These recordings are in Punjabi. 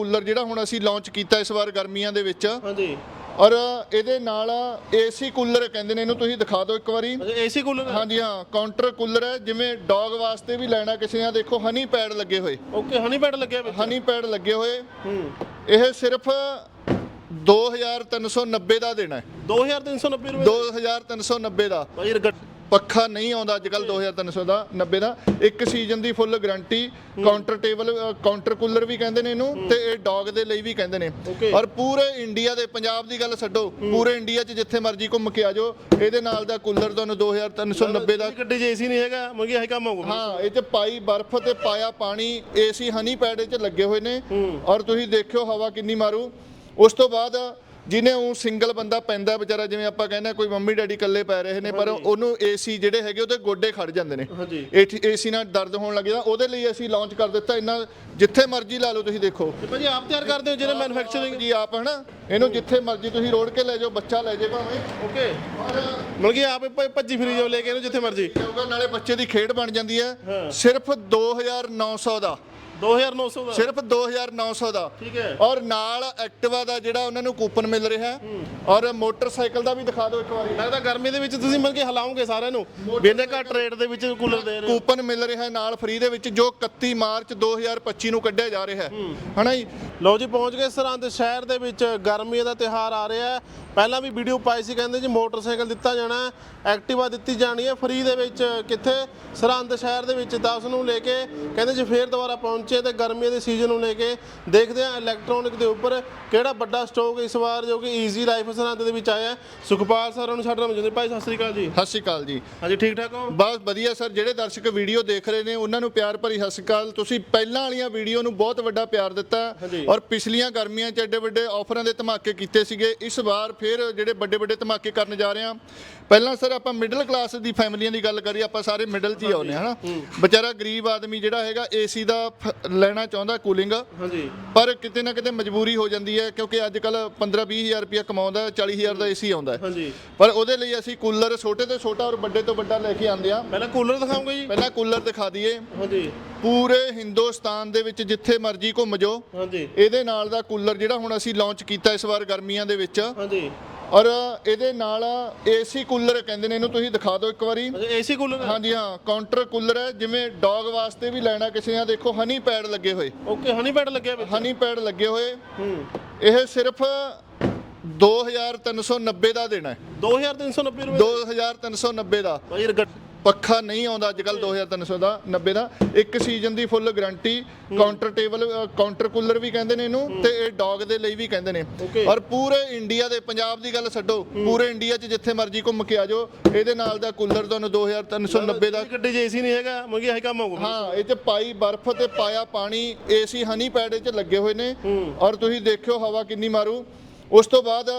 ਕੂਲਰ ਜਿਹੜਾ ਹੁਣ ਅਸੀਂ ਲਾਂਚ ਕੀਤਾ ਇਸ ਵਾਰ ਗਰਮੀਆਂ ਦੇ ਵਿੱਚ। ਹਾਂਜੀ। ਔਰ ਇਹਦੇ ਨਾਲ ਏਸੀ ਕੂਲਰ ਕਹਿੰਦੇ ਨੇ ਇਹਨੂੰ ਤੁਸੀਂ ਦਿਖਾ ਦਿਓ ਇੱਕ ਵਾਰੀ। AC cooler? ਹਾਂਜੀ ਹਾਂ ਕਾਊਂਟਰ ਕੂਲਰ ਹੈ ਜਿਵੇਂ ਡੌਗ ਵਾਸਤੇ ਵੀ ਲੈਣਾ ਕਿਸੇ ਨੇ। ਦੇਖੋ ਹਨੀ ਪੈਡ ਲੱਗੇ ਹੋਏ। ਓਕੇ ਹਨੀ ਪੈਡ ਲੱਗਿਆ ਵਿੱਚ? ਹਨੀ ਪੈਡ ਲੱਗੇ ਹੋਏ। ਹੂੰ। ਇਹ ਸਿਰਫ 2390 ਦਾ ਦੇਣਾ ਹੈ। 2390 ਰੁਪਏ 2390 ਦਾ ਭਾਈ ਪੱਖਾ ਨਹੀਂ ਆਉਂਦਾ ਅੱਜ ਕੱਲ 2300 ਦਾ 90 ਦਾ ਇੱਕ ਸੀਜ਼ਨ ਦੀ full guarantee counter table counter cooler ਵੀ ਕਹਿੰਦੇ ਨੇ ਇਹਨੂੰ ਤੇ ਇਹ ਡੌਗ ਦੇ ਲਈ ਵੀ ਕਹਿੰਦੇ ਨੇ. ਔਰ ਪੂਰੇ ਇੰਡੀਆ ਦੇ ਪੰਜਾਬ ਦੀ ਗੱਲ ਛੱਡੋ ਪੂਰੇ ਇੰਡੀਆ 'ਚ ਜਿੱਥੇ ਮਰਜ਼ੀ ਘੁੰਮ ਕੇ ਆ ਜਾਓ ਇਹਦੇ ਨਾਲ ਦਾ ਕੂਲਰ ਤੁਹਾਨੂੰ 2390 ਦਾ ਗੱਡੀ 'ਚ ਏਸੀ ਨਹੀਂ ਹੈਗਾ ਮੰਗੀ ਇਹ ਕੰਮ ਹੋਊਗਾ। ਹਾਂ ਇਹ 'ਚ ਪਾਈ ਬਰਫ਼ ਤੇ ਪਾਇਆ ਪਾਣੀ ਏਸੀ ਹਨੀ ਪੈਡ 'ਚ ਲੱਗੇ ਹੋਏ ਨੇ। ਔਰ ਤੁਸੀਂ ਦੇਖਿਓ ਹਵਾ ਕਿੰਨੀ ਮਾਰੂ। ਉਸ ਤੋਂ ਬਾਅਦ ਜਿਹਨੇ ਉਹ ਸਿੰਗਲ ਬੰਦਾ ਪੈਂਦਾ ਵਿਚਾਰਾ ਜਿਵੇਂ ਆਪਾਂ ਕਹਿੰਦੇ ਕੋਈ ਮੰਮੀ ਡੈਡੀ ਇਕੱਲੇ ਪੈ ਰਹੇ ਨੇ ਪਰ ਉਹਨੂੰ ਏਸੀ ਜਿਹੜੇ ਹੈਗੇ ਉਹਦੇ ਗੋਡੇ ਖੜ ਜਾਂਦੇ ਨੇ। ਹਾਂਜੀ। ਏਸੀ ਨਾਲ ਦਰਦ ਹੋਣ ਲੱਗ ਜਾਂਦਾ ਉਹਦੇ ਲਈ ਅਸੀਂ ਲਾਂਚ ਕਰ ਦਿੱਤਾ ਇੰਨਾ ਜਿੱਥੇ ਮਰਜ਼ੀ ਲਾ ਲਓ ਤੁਸੀਂ ਦੇਖੋ। ਭਾਜੀ ਆਪ ਤਿਆਰ ਕਰਦੇ ਹੋ ਜਿਹੜੇ ਮੈਨੂਫੈਕਚਰਿੰਗ ਜੀ ਆਪ ਹਨਾ? ਇਹਨੂੰ ਜਿੱਥੇ ਮਰਜ਼ੀ ਤੁਸੀਂ ਰੋੜ ਕੇ ਲੈ ਜਾਓ ਬੱਚਾ ਲੈ ਜਾਏ ਭਾਵੇਂ। ਓਕੇ। ਔਰ ਮੰਗੀ ਆਪ ਭੱਜੀ ਫਿਰੀ ਜਾਓ ਲੈ ਕੇ ਇਹਨੂੰ ਜਿੱਥੇ ਮਰਜ਼ੀ। ਕਿਉਂਕਿ ਨਾਲੇ ਬੱਚੇ ਦੀ ਖੇਡ ਬਣ ਜਾਂਦੀ ਹਾਂ। ਸਿਰਫ 2900 ਦਾ। 2900 ਦਾ? ਸਿਰਫ 2900 ਦਾ। ਠੀਕ ਹੈ। ਔਰ ਨਾਲ ਐਕਟਿਵਾ ਦਾ ਜਿਹੜਾ ਉਹਨਾਂ ਨੂੰ ਕੂਪਨ ਮਿਲ ਰਿਹਾ ਔਰ ਮੋਟਰਸਾਈਕਲ ਦਾ ਵੀ ਦਿਖਾ ਦਿਓ ਇੱਕ ਵਾਰੀ। ਲੱਗਦਾ ਗਰਮੀ ਦੇ ਵਿੱਚ ਤੁਸੀਂ ਮਨ ਕੇ ਹਲਾਓਗੇ ਸਾਰਿਆਂ ਨੂੰ? ਬਿਨੇ ਘੱਟ ਰੇਟ ਦੇ ਵਿੱਚ ਕੂਲਰ ਦੇ ਰਹੇ ਕੂਪਨ ਮਿਲ ਰਿਹਾ ਹੈ ਨਾਲ ਫ੍ਰੀ ਦੇ ਵਿੱਚ ਜੋ 31 ਮਾਰਚ 2025 ਨੂੰ ਕੱਢਿਆ ਜਾ ਰਿਹਾ ਹੈ। ਹਨਾ ਜੀ? ਲਓ ਜੀ ਪਹੁੰਚ ਗਏ ਸਰਹੰਦ ਸ਼ਹਿਰ ਦੇ ਵਿੱਚ। ਗਰਮੀ ਦਾ ਤਿਹਾਰ ਆ ਰਿਹਾ ਹੈ। ਪਹਿਲਾਂ ਵੀ ਵੀਡੀਓ ਪਾਈ ਸੀ ਕਹਿੰਦੇ ਜੀ ਮੋਟਰਸਾਈਕਲ ਦਿੱਤਾ ਜਾਣਾ ਐਕਟਿਵਾ ਦਿੱਤੀ ਜਾਣੀ ਹੈ ਫ੍ਰੀ ਦੇ ਵਿੱਚ। ਕਿੱਥੇ? ਸਰਹੰਦ ਸ਼ਹਿਰ ਦੇ ਵਿੱਚ। 10 ਨੂੰ ਲੈ ਕੇ ਕਹਿੰਦੇ ਜੀ ਫੇਰ ਦੁਬਾਰਾ ਪਹੁੰਚੇ। ਤੇ ਗਰਮੀ ਦੇ ਸੀਜ਼ਨ ਨੂੰ ਲੈ ਕੇ ਦੇਖਦੇ ਆ ਇਲੈਕਟ੍ਰੋਨਿਕ ਦੇ ਉੱਪਰ ਕਿਹੜਾ ਵੱਡਾ ਸਟਾਕ ਇਸ ਵਾਰ ਜੋ ਕਿ ਈਜ਼ੀ ਲਾਈਫ ਸਰਹੰਦ ਦੇ ਵਿੱਚ ਆਇਆ ਹੈ। ਸੁਖਪਾਲ ਸਰ ਨੂੰ ਸਾਡੇ ਮੌਜੂਦ ਭਾਈ ਸਤਿ ਸ੍ਰੀ ਅਕਾਲ ਜੀ। ਸਤਿ ਸ਼੍ਰੀ ਅਕਾਲ ਜੀ। ਹਾਂਜੀ ਠੀਕ ਠਾਕ ਹੋ? ਬਸ ਵਧੀਆ ਸਰ ਜਿਹੜੇ ਦਰਸ਼ਕ ਵੀਡੀਓ ਦੇਖ ਰਹੇ ਨੇ ਉਹਨਾਂ ਨੂੰ ਪਿਆਰ ਭਰੀ ਸਤਿ ਸ਼੍ਰੀ ਅਕਾਲ। ਤੁਸੀਂ ਪਹਿਲਾਂ ਵਾਲੀਆਂ ਵੀਡੀਓ ਨੂੰ ਬਹੁਤ ਵੱਡਾ ਪਿਆਰ ਦਿੱਤਾ। ਔਰ ਪਿਛਲੀਆਂ ਗਰਮੀਆਂ 'ਚ ਐਡੇ ਵੱਡੇ ਆਫਰਾਂ ਦੇ ਧਮਾਕੇ ਕੀਤੇ ਸੀਗੇ। ਇਸ ਵਾਰ ਫਿਰ ਜਿਹੜੇ ਵੱਡੇ ਵੱਡੇ ਧਮਾਕੇ ਕਰਨ ਜਾ ਰਹੇ ਹਾਂ ਪਹਿਲਾਂ ਸਰ ਆਪਾਂ ਮਿਡਲ ਕਲਾਸ ਦੀ ਫੈਮਲੀਆਂ ਦੀ ਗੱਲ ਕਰੀਏ ਆਪਾਂ ਸਾਰੇ ਮਿਡਲ 'ਚ ਹੀ ਆਉਨੇ ਹਨਾ? ਵਿਚਾਰਾ ਗਰੀਬ ਆਦਮੀ ਜਿਹੜਾ ਹੈਗਾ ਏਸੀ ਦਾ ਲੈਣਾ ਚਾਹੁੰਦਾ ਕੂਲਿੰਗ ਹਾਂਜੀ। ਪਰ ਕਿਤੇ ਨਾ ਕਿਤੇ ਮਜਬੂਰੀ ਹੋ ਜਾਂਦੀ ਹੈ ਕਿਉਂਕਿ ਅੱਜ ਕੱਲ 15 20000 ਰੁਪਇਆ ਕਮਾਉਂਦਾ 40000 ਦਾ ਏਸੀ ਆਉਂਦਾ ਹੈ। ਹਾਂਜੀ। ਪਰ ਉਹਦੇ ਲਈ ਅਸੀਂ ਕੂਲਰ ਛੋਟੇ ਤੋਂ ਛੋਟਾ ਔਰ ਵੱਡੇ ਤੋਂ ਵੱਡਾ ਲੈ ਕੇ ਆਂਦੇ ਆ ਪਹਿਲਾਂ ਕੂਲਰ ਦਿਖਾਉਂਗੇ ਜੀ? ਪਹਿਲਾਂ ਕੂਲਰ ਦਿਖਾ ਦਈਏ। ਹਾਂਜੀ। ਪੂਰੇ ਹਿੰਦੁਸਤਾਨ ਦੇ ਵਿੱਚ ਜਿੱਥੇ ਮਰਜ਼ੀ ਘੁੰਮ ਜਾਓ। ਹਾਂਜੀ। ਇਹਦੇ ਨਾਲ ਦਾ ਕੂਲਰ ਜਿਹੜਾ ਹੁਣ ਅਸੀਂ ਲਾਂਚ ਕੀਤਾ ਇਸ ਵਾਰ ਗਰਮੀਆਂ ਦੇ ਵਿੱਚ। ਹਾਂਜੀ। ਔਰ ਇਹਦੇ ਨਾਲ ਏਸੀ ਕੂਲਰ ਕਹਿੰਦੇ ਨੇ ਇਹਨੂੰ ਤੁਸੀਂ ਦਿਖਾ ਦਿਓ ਇੱਕ ਵਾਰੀ। ਏਸੀ ਕੂਲਰ ਹਾਂਜੀ ਹਾਂ ਕਾਊਂਟਰ ਕੂਲਰ ਹੈ ਜਿਵੇਂ ਡੌਗ ਵਾਸਤੇ ਵੀ ਲੈਣਾ ਕਿਸੇ ਨੇ। ਦੇਖੋ ਹਨੀ ਪੈਡ ਲੱਗੇ ਹੋਏ। ਓਕੇ ਹਨੀ ਪੈਡ ਲੱਗਿਆ ਵਿੱਚ। ਹਨੀ ਪੈਡ ਲੱਗੇ ਹੋਏ। ਹੂੰ। ਇਹ ਸਿਰਫ 2390 ਦਾ ਦੇਣਾ ਹੈ। 2390 ਰੁਪਏ 2390 ਦਾ ਭਾਈ ਪੱਖਾ ਨਹੀਂ ਆਉਂਦਾ ਅੱਜ ਕੱਲ 2300 ਦਾ 90 ਦਾ ਇੱਕ ਸੀਜ਼ਨ ਦੀ full guarantee counter table counter cooler ਵੀ ਕਹਿੰਦੇ ਨੇ ਇਹਨੂੰ ਤੇ ਇਹ ਡੌਗ ਦੇ ਲਈ ਵੀ ਕਹਿੰਦੇ ਨੇ. ਔਰ ਪੂਰੇ ਇੰਡੀਆ ਦੇ ਪੰਜਾਬ ਦੀ ਗੱਲ ਛੱਡੋ ਪੂਰੇ ਇੰਡੀਆ 'ਚ ਜਿੱਥੇ ਮਰਜ਼ੀ ਘੁੰਮ ਕੇ ਆ ਜਾਓ ਇਹਦੇ ਨਾਲ ਦਾ ਕੂਲਰ ਤੁਹਾਨੂੰ 2390 ਦਾ ਗੱਡੀ 'ਚ ਏਸੀ ਨਹੀਂ ਹੈਗਾ ਮੰਗੀ ਇਹ ਕੰਮ ਹੋਊਗਾ। ਹਾਂ ਇਹ 'ਚ ਪਾਈ ਬਰਫ਼ ਤੇ ਪਾਇਆ ਪਾਣੀ ਏਸੀ ਹਨੀ ਪੈਡ 'ਚ ਲੱਗੇ ਹੋਏ ਨੇ। ਔਰ ਤੁਸੀਂ ਦੇਖਿਓ ਹਵਾ ਕਿੰਨੀ ਮਾਰੂ। ਉਸ ਤੋਂ ਬਾਅਦ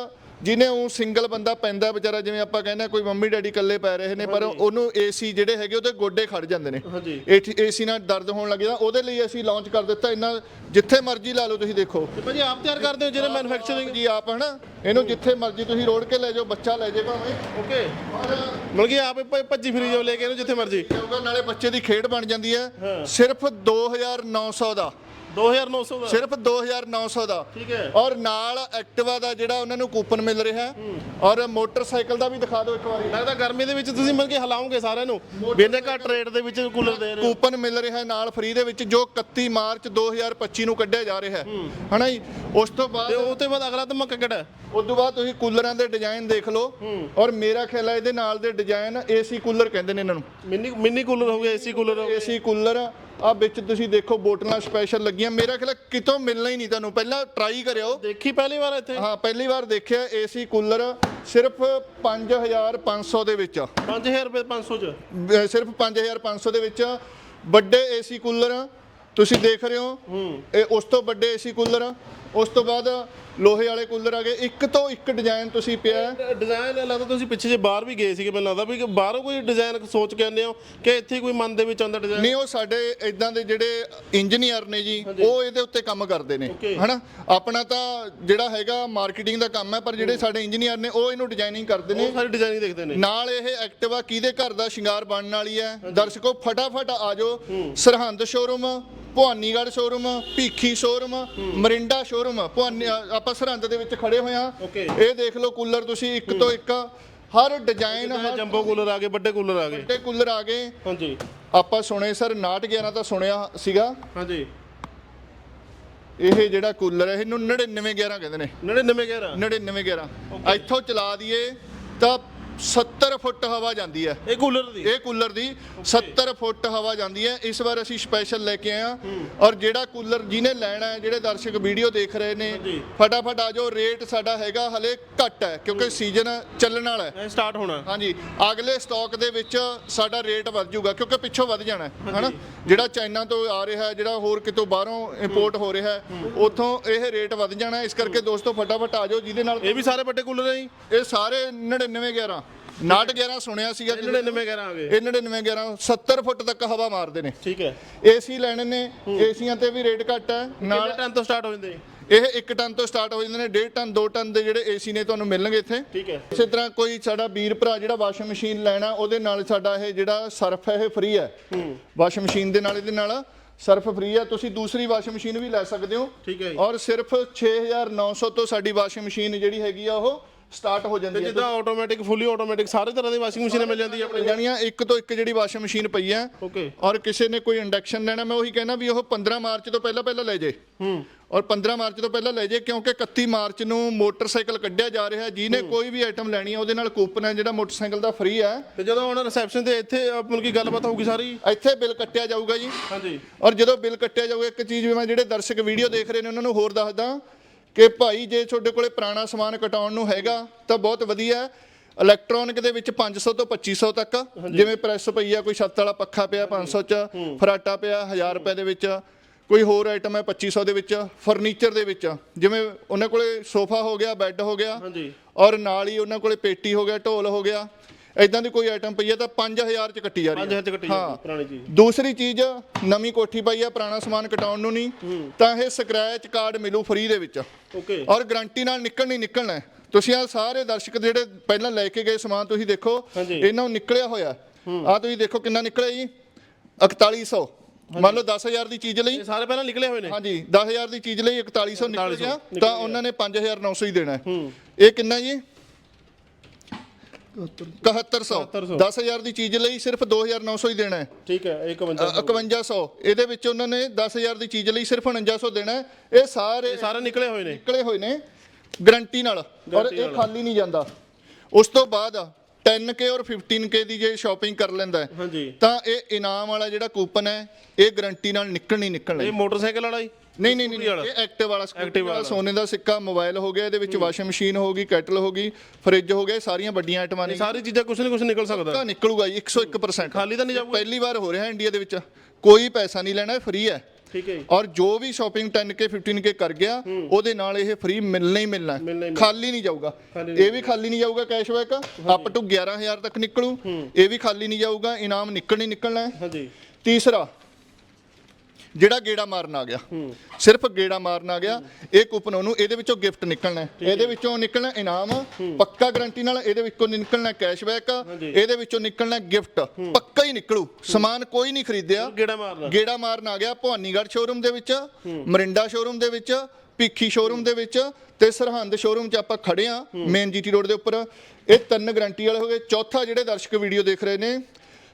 ਜਿਹਨੇ ਉਹ ਸਿੰਗਲ ਬੰਦਾ ਪੈਂਦਾ ਵਿਚਾਰਾ ਜਿਵੇਂ ਆਪਾਂ ਕਹਿੰਦੇ ਕੋਈ ਮੰਮੀ ਡੈਡੀ ਇਕੱਲੇ ਪੈ ਰਹੇ ਨੇ ਪਰ ਉਹਨੂੰ ਏਸੀ ਜਿਹੜੇ ਹੈਗੇ ਉਹਦੇ ਗੋਡੇ ਖੜ ਜਾਂਦੇ ਨੇ। ਏਸੀ ਨਾਲ ਦਰਦ ਹੋਣ ਲੱਗ ਜਾਂਦਾ ਉਹਦੇ ਲਈ ਅਸੀਂ ਲਾਂਚ ਕਰ ਦਿੱਤਾ ਇੰਨਾ ਜਿੱਥੇ ਮਰਜ਼ੀ ਲਾ ਲਓ ਤੁਸੀਂ ਦੇਖੋ। ਤੇ ਭਾਜੀ ਆਪ ਤਿਆਰ ਕਰਦੇ ਹੋ ਜਿਹੜੇ ਮੈਨੂਫੈਕਚਰਿੰਗ ਜੀ ਆਪ ਹਨਾ ਇਹਨੂੰ ਜਿੱਥੇ ਮਰਜ਼ੀ ਤੁਸੀਂ ਰੋੜ ਕੇ ਲੈ ਜਾਓ ਬੱਚਾ ਲੈ ਜਾਏ ਭਾਵੇਂ। ਓਕੇ। ਔਰ ਮੰਗੀ ਆਪ ਭੱਜੀ ਫਿਰੀ ਜਾਓ ਲੈ ਕੇ ਇਹਨੂੰ ਜਿੱਥੇ ਮਰਜ਼ੀ। ਕਿਉਂਕਿ ਨਾਲੇ ਬੱਚੇ ਦੀ ਖੇਡ ਬਣ ਜਾਂਦੀ ਹੈ। ਸਿਰਫ 2900 ਦਾ। 2900 ਦਾ? ਸਿਰਫ 2900 ਦਾ। ਠੀਕ ਹੈ। ਔਰ ਨਾਲ ਐਕਟਿਵਾ ਦਾ ਜਿਹੜਾ ਉਹਨਾਂ ਨੂੰ ਕੂਪਨ ਮਿਲ ਰਿਹਾ ਹੈ। ਔਰ ਮੋਟਰਸਾਈਕਲ ਦਾ ਵੀ ਦਿਖਾ ਦਿਓ ਇੱਕ ਵਾਰੀ। ਲੱਗਦਾ ਗਰਮੀ ਦੇ ਵਿੱਚ ਤੁਸੀਂ ਮਨ ਕੇ ਹਲਾਓਗੇ ਸਾਰਿਆਂ ਨੂੰ। ਬਿਨੇ ਘੱਟ ਰੇਟ ਦੇ ਵਿੱਚ ਕੂਲਰ ਦੇ ਰਹੇ ਕੂਪਨ ਮਿਲ ਰਿਹਾ ਹੈ ਨਾਲ ਫ੍ਰੀ ਦੇ ਵਿੱਚ ਜੋ 31 ਮਾਰਚ 2025 ਨੂੰ ਕੱਢਿਆ ਜਾ ਰਿਹਾ ਹੈ। ਹਨਾ ਜੀ? ਉਸ ਤੋਂ ਤੇ ਬਾਅਦ ਉਹ ਤੋਂ ਬਾਅਦ ਅਗਲਾ ਧਮਾਕਾ ਕਿਹੜਾ ਹੈ? ਉਸ ਤੋਂ ਬਾਅਦ ਤੁਸੀਂ ਕੂਲਰਾਂ ਦੇ ਡਿਜ਼ਾਈਨ ਦੇਖ ਲਓ। ਔਰ ਮੇਰਾ ਖਿਆਲ ਹੈ ਇਹਦੇ ਨਾਲ ਦੇ ਡਿਜ਼ਾਈਨ ਏਸੀ ਕੂਲਰ ਕਹਿੰਦੇ ਨੇ ਇਹਨਾਂ ਨੂੰ। ਮਿੰਨੀ ਮਿੰਨੀ ਕੂਲਰ ਹੋ ਗਿਆ ਏਸੀ ਕੂਲਰ ਏਸੀ ਕੂਲਰ ਆ ਵਿੱਚ ਤੁਸੀਂ ਦੇਖੋ ਬੋਟਲਾਂ ਸਪੈਸ਼ਲ ਲੱਗੀਆਂ। ਮੇਰਾ ਖਿਆਲ ਕਿਤੋਂ ਮਿਲਣਾ ਹੀ ਨਹੀਂ ਤੁਹਾਨੂੰ। ਪਹਿਲਾਂ ਟਰਾਈ ਕਰਿਓ। ਦੇਖੀ ਪਹਿਲੀ ਵਾਰ ਇੱਥੇ? ਹਾਂ ਪਹਿਲੀ ਵਾਰ ਦੇਖਿਆ ਏਸੀ ਕੂਲਰ ਸਿਰਫ 5500 ਦੇ ਵਿੱਚ। 5000 ਰੁਪਏ 500 ਚ? ਅਹ ਸਿਰਫ 5500 ਦੇ ਵਿੱਚ ਵੱਡੇ ਏਸੀ ਕੂਲਰ ਤੁਸੀਂ ਦੇਖ ਰਹੇ ਹੋ। ਹੂੰ। ਇਹ ਉਸ ਤੋਂ ਵੱਡੇ ਏਸੀ ਕੂਲਰ ਉਸ ਤੋਂ ਬਾਅਦ ਲੋਹੇ ਵਾਲੇ ਕੂਲਰ ਆ ਗਏ। ਇੱਕ ਤੋਂ ਇੱਕ ਡਿਜ਼ਾਈਨ ਤੁਸੀਂ ਪਿਆ ਹੈ। ਡਿਜ਼ਾਈਨ ਲੱਗਦਾ ਤੁਸੀਂ ਪਿੱਛੇ ਜੇ ਬਾਹਰ ਵੀ ਗਏ ਸੀਗੇ ਮੈਨੂੰ ਲੱਗਦਾ ਵੀ ਬਾਹਰੋਂ ਕੋਈ ਡਿਜ਼ਾਈਨ ਸੋਚ ਕੇ ਆਉਂਦੇ ਹੋ ਕਿ ਇੱਥੇ ਕੋਈ ਮਨ ਦੇ ਵਿੱਚ ਆਉਂਦਾ ਡਿਜ਼ਾਈਨ ਨਹੀਂ ਉਹ ਸਾਡੇ ਇਦਾਂ ਦੇ ਜਿਹੜੇ ਇੰਜੀਨੀਅਰ ਨੇ ਜੀ ਉਹ ਇਹਦੇ ਉੱਤੇ ਕੰਮ ਕਰਦੇ ਨੇ। Okay. ਹਨਾ? ਆਪਣਾ ਤਾਂ ਜਿਹੜਾ ਹੈਗਾ ਮਾਰਕੀਟਿੰਗ ਦਾ ਕੰਮ ਹੈ ਪਰ ਜਿਹੜੇ ਸਾਡੇ ਇੰਜੀਨੀਅਰ ਨੇ ਉਹ ਇਹਨੂੰ ਡਿਜ਼ਾਈਨਿੰਗ ਕਰਦੇ ਨੇ। ਉਹ ਸਾਰੀ ਡਿਜ਼ਾਈਨਿੰਗ ਦੇਖਦੇ ਨੇ। ਨਾਲ ਇਹ ਐਕਟਿਵਾ ਕਿਹਦੇ ਘਰ ਦਾ ਸ਼ਿੰਗਾਰ ਬਣਨ ਵਾਲੀ ਹੈ? ਦਰਸ਼ਕੋ ਫਟਾਫਟ ਆ ਜਾਓ। Sirhind showroom Bhawanigarh showroom Bhikhi showroom Morinda showroom Bhawani ਅ, ਆਪਾਂ ਸਰਹੰਦ ਦੇ ਵਿੱਚ ਖੜੇ ਹੋਏ ਆ Okay. ਇਹ ਦੇਖ ਲਓ ਕੂਲਰ ਤੁਸੀਂ ਇੱਕ ਤੋਂ ਇੱਕ। ਹਰ ਡਿਜ਼ਾਈਨ ਹਰ ਜੰਬੋ ਕੂਲਰ ਆ ਗਏ ਵੱਡੇ ਕੂਲਰ ਆ ਗਏ। ਵੱਡੇ ਕੂਲਰ ਆ ਗਏ। ਹਾਂਜੀ। ਆਪਾਂ ਸੁਣੇ ਸਰ 911 ਤਾਂ ਸੁਣਿਆ ਸੀਗਾ। ਹਾਂਜੀ। ਇਹ ਜਿਹੜਾ ਕੂਲਰ ਹੈ ਇਹਨੂੰ 9911 ਕਹਿੰਦੇ ਨੇ। 99 ਕਹਿ ਰਹਾ 9911 ਇੱਥੋਂ ਚਲਾ ਦਈਏ ਤਾਂ 70 ਫੁੱਟ ਹਵਾ ਜਾਂਦੀ ਹੈ। ਇਹ ਕੂਲਰ ਦੀ? ਇਹ ਕੂਲਰ ਦੀ 70 ਫੁੱਟ ਹਵਾ ਜਾਂਦੀ ਹੈ। ਇਸ ਵਾਰ ਅਸੀਂ ਸਪੈਸ਼ਲ ਲੈ ਕੇ ਆਏ ਆ ਔਰ ਜਿਹੜਾ ਕੂਲਰ ਜਿਹਨੇ ਲੈਣਾ ਹੈ ਜਿਹੜੇ ਦਰਸ਼ਕ ਵੀਡੀਓ ਦੇਖ ਰਹੇ ਨੇ। ਫਟਾਫਟ ਆ ਜਾਓ। ਰੇਟ ਸਾਡਾ ਹੈਗਾ ਹਲੇ ਘੱਟ ਹੈ ਕਿਉਂਕਿ ਸੀਜ਼ਨ ਚੱਲਣ ਵਾਲਾ ਹੈ। ਸਟਾਰਟ ਹੋਣਾ ਹਾਂਜੀ। ਅਗਲੇ ਸਟਾਕ ਦੇ ਵਿੱਚ ਸਾਡਾ ਰੇਟ ਵੱਧ ਜਾਊਗਾ ਕਿਉਂਕਿ ਪਿੱਛੋਂ ਵੱਧ ਜਾਣਾ ਹੈ ਹਨਾ? ਜਿਹੜਾ ਚਾਈਨਾ ਤੋਂ ਆ ਰਿਹਾ ਹੈ ਜਿਹੜਾ ਹੋਰ ਕਿਤੋਂ ਬਾਹਰੋਂ ਇੰਪੋਰਟ ਹੋ ਰਿਹਾ ਹੈ ਉਥੋਂ ਇਹ ਰੇਟ ਵੱਧ ਜਾਣਾ ਹੈ। ਇਸ ਕਰਕੇ ਦੋਸਤੋ ਫਟਾਫਟ ਆ ਜਾਓ। ਜਿਹਦੇ ਨਾਲ ਇਹ ਵੀ ਸਾਰੇ ਵੱਡੇ ਕੂਲਰ ਹੈ ਜੀ? ਇਹ ਸਾਰੇ 99 11 ਨਾਟ 11 ਸੁਣਿਆ ਸੀਗਾ ਕਿ 99 ਕਹਿ ਰਹਾ ਆ ਗਏ। ਇਹ 99 11 70 ਫੁੱਟ ਤੱਕ ਹਵਾ ਮਾਰਦੇ ਨੇ। ਠੀਕ ਹੈ। ਏਸੀ ਲੈਣੇ ਨੇ ਏਸੀਆਂ ਤੇ ਵੀ ਰੇਟ ਘੱਟ ਹੈ ਨਾਲ ਟਨ ਤੋਂ ਸਟਾਰਟ ਹੋ ਜਾਂਦੇ? ਇਹ 1 ਟਨ ਤੋਂ ਸਟਾਰਟ ਹੋ ਜਾਂਦੇ ਨੇ 1.5 ਟਨ 2 ਟਨ ਦੇ ਜਿਹੜੇ ਏਸੀ ਨੇ ਤੁਹਾਨੂੰ ਮਿਲਣਗੇ ਇੱਥੇ। ਠੀਕ ਹੈ। ਇਸੇ ਤਰ੍ਹਾਂ ਕੋਈ ਸਾਡਾ ਵੀਰ ਭਰਾ ਜਿਹੜਾ ਵਾਸ਼ਿੰਗ ਮਸ਼ੀਨ ਲੈਣਾ ਉਹਦੇ ਨਾਲ ਸਾਡਾ ਇਹ ਜਿਹੜਾ ਸਰਫ ਹੈ ਇਹ ਫ੍ਰੀ ਹੈ। ਵਾਸ਼ਿੰਗ ਮਸ਼ੀਨ ਦੇ ਨਾਲ ਇਹਦੇ ਨਾਲ ਸਰਫ ਫ੍ਰੀ ਹੈ। ਤੁਸੀਂ ਦੂਸਰੀ ਵਾਸ਼ਿੰਗ ਮਸ਼ੀਨ ਵੀ ਲੈ ਸਕਦੇ ਹੋ। ਠੀਕ ਹੈ। ਔਰ ਸਿਰਫ 6900 ਤੋਂ ਸਾਡੀ ਵਾਸ਼ਿੰਗ ਮਸ਼ੀਨ ਜਿਹੜੀ ਹੈਗੀ ਆ ਉਹ ਸਟਾਰਟ ਹੋ ਜਾਂਦੀ ਹੈ। ਜਿੱਦਾਂ ਆਟੋਮੈਟਿਕ ਫੁੱਲੀ ਆਟੋਮੈਟਿਕ ਸਾਰੇ ਤਰ੍ਹਾਂ ਦੀ ਵਾਸ਼ਿੰਗ ਮਸ਼ੀਨਾਂ ਮਿਲ ਜਾਂਦੀ ਹੈ ਆਪਣੇ ਜਾਨੀਆਂ ਇੱਕ ਤੋਂ ਇੱਕ ਜਿਹੜੀ ਵਾਸ਼ਿੰਗ ਮਸ਼ੀਨ ਪਈ ਹੈ ਓਕੇ ਔਰ ਕਿਸੇ ਨੇ ਕੋਈ ਇੰਡਕਸ਼ਨ ਲੈਣਾ ਮੈਂ ਉਹੀ ਕਹਿਣਾ ਵੀ ਉਹ 15 ਮਾਰਚ ਤੋਂ ਪਹਿਲਾਂ ਪਹਿਲਾਂ ਲੈ ਜੇ ਹੂੰ। ਔਰ 15 ਮਾਰਚ ਤੋਂ ਪਹਿਲਾਂ ਲੈ ਜੇ ਕਿਉਂਕਿ 31 ਮਾਰਚ ਨੂੰ ਮੋਟਰਸਾਈਕਲ ਕੱਢਿਆ ਜਾ ਰਿਹਾ ਜਿਹਨੇ ਕੋਈ ਵੀ ਆਈਟਮ ਲੈਣੀ ਹੈ ਉਹਦੇ ਨਾਲ ਕੂਪਨ ਹੈ ਜਿਹੜਾ ਮੋਟਰਸਾਈਕਲ ਦਾ ਫ੍ਰੀ ਹੈ। ਤੇ ਜਦੋਂ ਹੁਣ ਰਿਸੈਪਸ਼ਨ ਤੇ ਇੱਥੇ ਮਤਲਬ ਕੀ ਗੱਲਬਾਤ ਹੋਊਗੀ ਸਾਰੀ? ਇੱਥੇ ਬਿੱਲ ਕੱਟਿਆ ਜਾਊਗਾ ਜੀ। ਹਾਂਜੀ। ਔਰ ਜਦੋਂ ਬਿੱਲ ਕੱਟਿਆ ਜਾਊਗਾ ਇੱਕ ਚੀਜ਼ ਵੀ ਮੈਂ ਜਿਹੜੇ ਦਰਸ਼ਕ ਵੀਡੀਓ ਦੇਖ ਰਹੇ ਨੇ ਉਹਨਾਂ ਨੂੰ ਹੋਰ ਦੱਸਦਾ ਕਿ ਭਾਈ ਜੇ ਤੁਹਾਡੇ ਕੋਲੇ ਪੁਰਾਣਾ ਸਮਾਨ ਕਟਾਉਣ ਨੂੰ ਹੈਗਾ ਤਾਂ ਬਹੁਤ ਵਧੀਆ ਇਲੈਕਟ੍ਰੋਨਿਕ ਦੇ ਵਿੱਚ 500 ਤੋਂ 2500 ਤੱਕ। ਜਿਵੇਂ ਪ੍ਰੈਸ ਪਈ ਆ ਕੋਈ ਛੱਤ ਵਾਲਾ ਪੱਖਾ ਪਿਆ 500 ਚ ਫਰਾਟਾ ਪਿਆ 1000 ਰੁਪਏ ਦੇ ਵਿੱਚ। ਕੋਈ ਹੋਰ ਆਈਟਮ ਹੈ 2500 ਦੇ ਵਿੱਚ ਫਰਨੀਚਰ ਦੇ ਵਿੱਚ। ਜਿਵੇਂ ਉਹਨਾਂ ਕੋਲੇ ਸੋਫਾ ਹੋ ਗਿਆ ਬੈੱਡ ਹੋ ਗਿਆ। ਹਾਂਜੀ। ਔਰ ਨਾਲ ਹੀ ਉਹਨਾਂ ਕੋਲੇ ਪੇਟੀ ਹੋ ਗਿਆ ਢੋਲ ਹੋ ਗਿਆ। ਇਦਾਂ ਦੀ ਕੋਈ ਆਈਟਮ ਪਈ ਹੈ ਤਾਂ 5000 ਚ ਕੱਟੀ ਜਾ ਰਹੀ 5000 ਚ ਕੱਟੀ ਹਾਂ। ਜਾਂਦੀ ਪੁਰਾਣੀ ਚੀਜ਼। ਦੂਸਰੀ ਚੀਜ਼ ਨਵੀਂ ਕੋਠੀ ਪਾਈ ਆ ਪੁਰਾਣਾ ਸਮਾਨ ਕਟਾਉਣ ਨੂੰ ਨਹੀਂ। ਤਾਂ ਇਹ ਸਕ੍ਰੈਚ ਕਾਰਡ ਮਿਲੂ ਫ੍ਰੀ ਦੇ ਵਿੱਚ। ਓਕੇ। ਔਰ ਗਾਰੰਟੀ ਨਾਲ ਨਿਕਲ ਨਹੀਂ ਨਿਕਲਣਾ ਹੈ। ਤੁਸੀਂ ਆ ਸਾਰੇ ਦਰਸ਼ਕ ਜਿਹੜੇ ਪਹਿਲਾਂ ਲੈ ਕੇ ਗਏ ਸਮਾਨ ਤੁਸੀਂ ਦੇਖੋ। ਇਹਨਾਂ ਨੂੰ ਨਿਕਲਿਆ ਹੋਇਆ ਆ ਤੁਸੀਂ ਦੇਖੋ ਕਿੰਨਾ ਨਿਕਲਿਆ ਜੀ। 4100 ਮੰਨ ਲਓ 10000 ਦੀ ਚੀਜ਼ ਲਈ। ਸਾਰੇ ਪਹਿਲਾਂ ਨਿਕਲੇ ਹੋਏ ਨੇ। ਹਾਂਜੀ 10000 ਦੀ ਚੀਜ਼ ਲਈ 4100 ਨਿਕਲ 4100 ਗਿਆ। ਤਾਂ। ਉਹਨਾਂ ਨੇ 5900 ਹੀ ਦੇਣਾ ਹੈ। ਹੂੰ। ਇਹ ਕਿੰਨਾ ਜੀ? 7100 7100 10000 ਦੀ ਚੀਜ਼ ਲਈ ਸਿਰਫ 2900 ਹੀ ਦੇਣਾ ਹੈ। ਠੀਕ ਹੈ ਇਹ 51 ਅ, 5100 ਇਹਦੇ ਵਿੱਚ ਉਹਨਾਂ ਨੇ 10000 ਦੀ ਚੀਜ਼ ਲਈ ਸਿਰਫ 4900 ਦੇਣਾ ਹੈ। ਇਹ ਸਾਰੇ ਸਾਰੇ ਨਿਕਲੇ ਹੋਏ ਨੇ। ਨਿਕਲੇ ਹੋਏ ਨੇ। ਗਰੰਟੀ ਨਾਲ। ਔਰ ਇਹ। ਖਾਲੀ ਨਹੀਂ ਜਾਂਦਾ। ਉਸ ਤੋਂ ਬਾਅਦ 10k ਔਰ 15k ਦੀ ਜੇ ਸ਼ਾਪਿੰਗ ਕਰ ਲੈਂਦਾ ਤਾਂ ਇਹ ਇਨਾਮ ਵਾਲਾ ਜਿਹੜਾ ਕੂਪਨ ਹੈ ਇਹ ਗਰੰਟੀ ਨਾਲ ਨਿਕਲ ਨਹੀਂ ਨਿਕਲਣਾ। ਇਹ ਮੋਟਰਸਾਈਕਲ ਵਾਲਾ ਹੀ। ਨਹੀਂ ਨਹੀਂ ਨਹੀਂ। ਇਹ ਐਕਟਿਵ ਵਾਲਾ ਸਕੂਟਰੀ ਵਾਲਾ। ਸੋਨੇ ਦਾ ਸਿੱਕਾ ਮੋਬਾਈਲ ਹੋ ਗਿਆ ਇਹਦੇ ਵਿੱਚ ਵਾਸ਼ਿੰਗ ਮਸ਼ੀਨ ਹੋ ਗਈ ਕੈਟਲ ਹੋ ਗਈ ਫ੍ਰਿਜ ਹੋ ਗਿਆ ਇਹ ਸਾਰੀਆਂ ਵੱਡੀਆਂ ਆਈਟਮਾਂ ਨੇ। ਸਾਰੀ ਚੀਜ਼ਾਂ ਕੁਛ ਨਾ ਕੁਛ ਨਿਕਲ ਸਕਦਾ। ਤਾਂ ਨਿਕਲੂਗਾ ਜੀ 101% ਖਾਲੀ ਤਾਂ ਨਹੀਂ ਜਾਊਗਾ। ਪਹਿਲੀ ਵਾਰ ਹੋ ਰਿਹਾ ਇੰਡੀਆ ਦੇ ਵਿੱਚ। ਕੋਈ ਪੈਸਾ ਨਹੀਂ ਲੈਣਾ ਫ੍ਰੀ ਹੈ। ਠੀਕ ਹੈ ਔਰ ਜੋ ਵੀ ਸ਼ਾਪਿੰਗ 10k 15k ਕਰ ਗਿਆ ਉਹਦੇ ਨਾਲ ਇਹ ਫ੍ਰੀ ਮਿਲਣਾ ਹੀ ਮਿਲਣਾ। ਖਾਲੀ ਨਹੀਂ ਜਾਊਗਾ। ਇਹ ਵੀ ਖਾਲੀ ਨਹੀਂ ਜਾਊਗਾ ਕੈਸ਼ਬੈਕ ਅਪ ਟੂ 11000 ਤੱਕ ਨਿਕਲੂ। ਇਹ ਵੀ ਖਾਲੀ ਨਹੀਂ ਜਾਊਗਾ ਇਨਾਮ ਨਿਕਲ ਨਹੀਂ ਨਿਕਲਣਾ। ਹੈ ਹਾਂਜੀ। ਤੀਸਰਾ ਜਿਹੜਾ ਗੇੜਾ ਮਾਰਨ ਆ ਗਿਆ। ਸਿਰਫ ਗੇੜਾ ਮਾਰਨ ਆ ਗਿਆ। ਇਹ ਕੂਪਨ ਉਹਨੂੰ ਇਹਦੇ ਵਿੱਚੋਂ ਗਿਫਟ ਨਿਕਲਣਾ ਹੈ। ਇਹਦੇ ਵਿੱਚੋਂ ਨਿਕਲਣਾ ਇਨਾਮ ਪੱਕਾ ਗਾਰੰਟੀ ਨਾਲ ਇਹਦੇ ਵਿੱਚੋਂ ਨਿਕਲਣਾ ਕੈਸ਼ਬੈਕ ਇਹਦੇ ਵਿੱਚੋਂ ਨਿਕਲਣਾ ਗਿਫਟ ਪੱਕਾ ਹੀ ਨਿਕਲੂ। ਸਮਾਨ ਕੋਈ ਨਹੀਂ ਖਰੀਦਿਆ। ਗੇੜਾ ਮਾਰਨਾ ਗੇੜਾ ਮਾਰਨ ਆ ਗਿਆ ਭਵਾਨੀਗੜ੍ਹ ਸ਼ੋਰੂਮ ਦੇ ਵਿੱਚ ਮਰਿੰਡਾ ਸ਼ੋਰੂਮ ਦੇ ਵਿੱਚ ਭੀਖੀ ਸ਼ੋਰੂਮ ਦੇ ਵਿੱਚ ਤੇ ਸਰਹੰਦ ਸ਼ੋਰੂਮ 'ਚ ਆਪਾਂ ਖੜੇ ਆ ਮੇਨ ਜੀਟੀ ਰੋਡ ਦੇ ਉੱਪਰ। ਇਹ ਤਿੰਨ ਗਾਰੰਟੀ ਵਾਲੇ ਹੋ ਗਏ। ਚੌਥਾ ਜਿਹੜੇ ਦਰਸ਼ਕ ਵੀਡੀਓ ਦੇਖ ਰਹੇ ਨੇ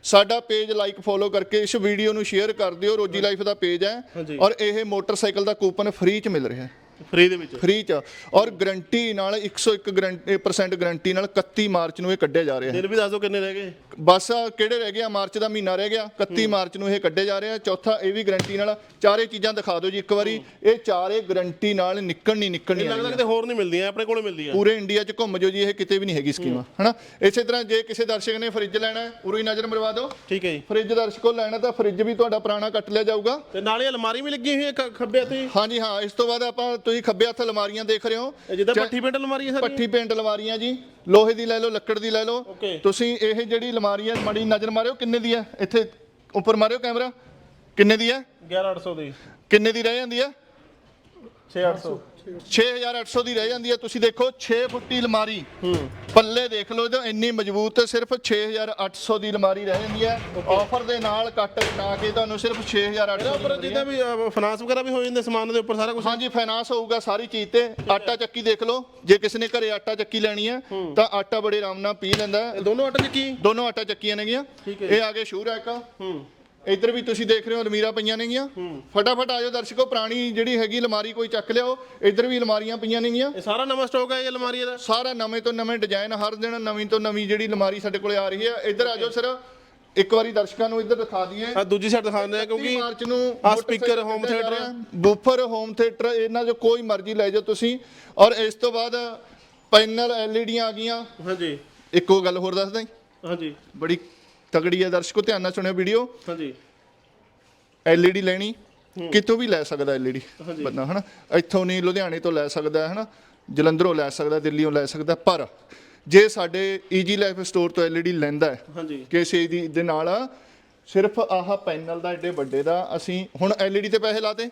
ਸਾਡਾ ਪੇਜ ਲਾਈਕ ਫੋਲੋ ਕਰਕੇ ਇਸ ਵੀਡੀਓ ਨੂੰ ਸ਼ੇਅਰ ਕਰ ਦਿਓ। ਰੋਜੀ ਲਾਈਫ ਦਾ ਪੇਜ ਹੈ। ਔਰ ਇਹ ਮੋਟਰਸਾਈਕਲ ਦਾ ਕੂਪਨ ਫ੍ਰੀ 'ਚ ਮਿਲ ਰਿਹਾ ਹੈ। ਫ੍ਰੀ ਦੇ ਵਿੱਚ। ਫ੍ਰੀ 'ਚ। ਔਰ ਗਾਰੰਟੀ ਨਾਲ 101 ਗਾਰੰਟੀ ਗਾਰੰਟੀ ਨਾਲ 31 ਮਾਰਚ ਨੂੰ ਇਹ ਕੱਢਿਆ ਜਾ ਰਿਹਾ ਹੈ। ਦਿਨ ਵੀ ਦੱਸ ਦਿਓ ਕਿੰਨੇ ਰਹਿ ਗਏ? ਬਸ ਆਹ ਕਿਹੜੇ ਰਹਿ ਗਿਆ? ਮਾਰਚ ਦਾ ਮਹੀਨਾ ਰਹਿ ਗਿਆ। 31 ਮਾਰਚ ਨੂੰ ਇਹ ਕੱਢੇ ਜਾ ਰਹੇ ਚੌਥਾ ਇਹ ਵੀ ਗਾਰੰਟੀ ਨਾਲ। ਚਾਰੇ ਚੀਜ਼ਾਂ ਦਿਖਾ ਦਿਓ ਜੀ ਇੱਕ ਵਾਰੀ। ਇਹ ਚਾਰੇ ਗਾਰੰਟੀ ਨਾਲ ਨਿਕਲ ਨਹੀਂ ਨਿਕਲਣੀ ਲੱਗਦਾ ਕਿਤੇ ਹੋਰ ਨਹੀਂ ਮਿਲਦੀਆਂ ਆਪਣੇ ਕੋਲੇ ਮਿਲਦੀਆਂ। ਪੂਰੇ ਇੰਡੀਆ 'ਚ ਘੁੰਮ ਜਾਓ ਜੀ ਇਹ ਕਿਤੇ ਵੀ ਨਹੀਂ ਹੈਗੀ ਸਕੀਮ ਹਨਾ? ਇਸੇ ਤਰ੍ਹਾਂ ਜੇ ਕਿਸੇ ਦਰਸ਼ਕ ਨੇ ਫ੍ਰਿਜ ਲੈਣਾ ਹੈ ਉਰੋਂ ਹੀ ਨਜ਼ਰ ਮਰਵਾ ਦਿਓ। ਠੀਕ ਹੈ ਜੀ। ਫ੍ਰਿਜ ਦਰਸ਼ਕੋ ਲੈਣਾ ਤਾਂ ਫ੍ਰਿਜ ਵੀ ਤੁਹਾਡਾ ਪੁਰਾਣਾ ਕੱਟ ਲਿਆ ਜਾਊਗਾ। ਤੇ ਨਾਲੇ ਅਲਮਾਰੀ ਵੀ ਲੱਗੀ ਹੋਈ ਹੈ ਖੱਬੇ ਹੀ? ਹਾਂਜੀ ਹਾਂ ਇਸ ਤੋਂ ਬਾਅਦ ਆਪਾਂ ਤੁਸੀਂ ਖੱਬੇ ਹੱਥ ਅਲਮਾਰੀਆਂ ਦੇਖ ਰਹੇ ਹੋ। ਜਿੱਦਾਂ ਪੱਠੀ ਪਿੰਡ ਅਲਮਾਰੀ ਹੈ ਸਾਰੀ ਪੱਠੀ ਪੇਂਟ ਅਲਮਾਰੀਆਂ ਜੀ। ਲੋਹੇ ਦੀ ਲੈ ਲਓ ਲੱਕੜ ਦੀ ਲੈ ਲਓ। Okay. ਤੁਸੀਂ ਇਹ ਜਿਹੜੀ ਅਲਮਾਰੀ ਹੈ ਮੜੀ ਨਜ਼ਰ ਮਾਰਿਓ ਕਿੰਨੇ ਦੀ ਹੈ? ਇੱਥੇ ਉੱਪਰ ਮਾਰਿਓ ਕੈਮਰਾ। ਕਿੰਨੇ ਦੀ ਹੈ? 11800 ਦੀ। ਕਿੰਨੇ ਦੀ ਰਹਿ ਜਾਂਦੀ ਹੈ? 6800 6800 ਦੀ ਰਹਿ ਜਾਂਦੀ ਹੈ। ਤੁਸੀਂ ਦੇਖੋ 6 ਫੁੱਟੀ ਅਲਮਾਰੀ। ਹੂੰ। ਪੱਲੇ ਦੇਖ ਲਓ ਇਹਦਾ ਇੰਨੀ ਮਜ਼ਬੂਤ ਸਿਰਫ 6800 ਦੀ ਅਲਮਾਰੀ ਰਹਿ ਜਾਂਦੀ ਹੈ। ਆਫਰ ਦੇ ਨਾਲ ਕੱਟ ਕਟਾ ਕੇ ਤੁਹਾਨੂੰ ਸਿਰਫ 6800 ਉੱਪਰ ਦੀ ਜਿੱਦਾਂ ਵੀ ਫਾਈਨਾਂਸ ਵਗੈਰਾ ਵੀ ਹੋ ਜਾਂਦੇ ਸਮਾਨ ਦੇ ਉੱਪਰ ਸਾਰਾ ਕੁਝ ਹਾਂਜੀ ਫਾਈਨਾਂਸ ਹੋਊਗਾ ਸਾਰੀ ਚੀਜ਼ ਤੇ। ਆਟਾ ਚੱਕੀ ਦੇਖ ਲਓ ਜੇ ਕਿਸੇ ਨੇ ਘਰੇ ਆਟਾ ਚੱਕੀ ਲੈਣੀ ਹੈ ਤਾਂ ਆਟਾ ਬੜੇ ਆਰਾਮ ਨਾਲ ਪੀ ਲੈਂਦਾ। ਦੋਨੋਂ ਆਟੇ ਚ ਕੀ ਦੋਨੋਂ ਆਟਾ ਚੱਕੀਆਂ ਨੇਗੀਆਂ। ਇਹ ਆ ਗਏ ਸ਼ੂਰ ਰੈਕ ਹੂੰ। ਇੱਧਰ ਵੀ ਤੁਸੀਂ ਦੇਖ ਰਹੇ ਹੋ ਅਲਮੀਰਾ ਪਈਆਂ ਨੇਗੀਆਂ। ਫਟਾਫਟ ਆਜੋ ਦਰਸ਼ਕੋ ਪੁਰਾਣੀ ਜਿਹੜੀ ਹੈਗੀ ਅਲਮਾਰੀ ਕੋਈ ਚੱਕ ਲਿਆਓ। ਇੱਧਰ ਵੀ ਅਲਮਾਰੀਆਂ ਪਈਆਂ ਨੇਗੀਆਂ। ਇਹ ਸਾਰਾ ਨਵਾਂ ਸਟਾਕ ਹੈ ਇਹ ਅਲਮਾਰੀ ਦਾ? ਸਾਰਾ ਨਵੇਂ ਤੋਂ ਨਵੇਂ ਡਿਜ਼ਾਈਨ ਹਰ ਦਿਨ ਨਵੀਂ ਤੋਂ ਨਵੀਂ ਜਿਹੜੀ ਅਲਮਾਰੀ ਸਾਡੇ ਕੋਲੇ ਆ ਰਹੀ ਹੈ। ਇੱਧਰ ਆਜੋ ਸਰ ਇੱਕ ਵਾਰੀ ਦਰਸ਼ਕਾਂ ਨੂੰ ਇੱਧਰ ਦਿਖਾ ਦਈਏ। ਆ ਦੂਜੀ ਸਾਈਡ ਦਿਖਾਉਂਦੇ ਆ 30 ਕਿਉਂਕਿ ਮਾਰਚ ਨੂੰ ਆਹ speaker, home theater ਆ। ਬੂਫਰ ਹੋਮ ਥੀਏਟਰ ਇਹਨਾਂ ਜੋ ਕੋਈ ਮਰਜ਼ੀ ਲੈ ਜਾਓ ਤੁਸੀਂ। ਔਰ ਇਸ ਤੋਂ ਬਾਅਦ ਪੈਨਲ ਐਲਈਡੀਆਂ ਆ ਗਈਆਂ। ਹਾਂਜੀ। ਇੱਕੋ ਗੱਲ ਹੋਰ ਦੱਸਦਾ ਹਾਂਜੀ। ਬੜੀ ਤਗੜੀ ਹੈ ਦਰਸ਼ਕੋ ਧਿਆਨ ਨਾਲ ਸੁਣਿਓ ਵੀਡੀਓ ਹਾਂਜੀ। ਐਲਈਡੀ ਲੈਣੀ ਕਿਤੋਂ ਵੀ ਲੈ ਸਕਦਾ ਐਲਈਡੀ। ਬੰਦਾ ਹਨਾ? ਇੱਥੋਂ ਨਹੀਂ ਲੁਧਿਆਣੇ ਤੋਂ ਲੈ ਸਕਦਾ ਹਨਾ? ਜਲੰਧਰੋਂ ਲੈ ਸਕਦਾ ਦਿੱਲੀੋਂ ਲੈ ਸਕਦਾ ਪਰ ਜੇ ਸਾਡੇ ਈਜੀ ਲਾਈਫ ਸਟੋਰ ਤੋਂ ਐਲਈਡੀ ਲੈਂਦਾ ਹੈ ਹਾਂਜੀ। ਕਿਸੇ ਦੀ ਦੇ ਨਾਲ ਸਿਰਫ ਆਹ ਪੈਨਲ ਦਾ ਏਡੇ ਵੱਡੇ ਦਾ ਅਸੀਂ ਹੁਣ ਐਲਈਡੀ ਤੇ ਪੈਸੇ ਲਾਤੇ।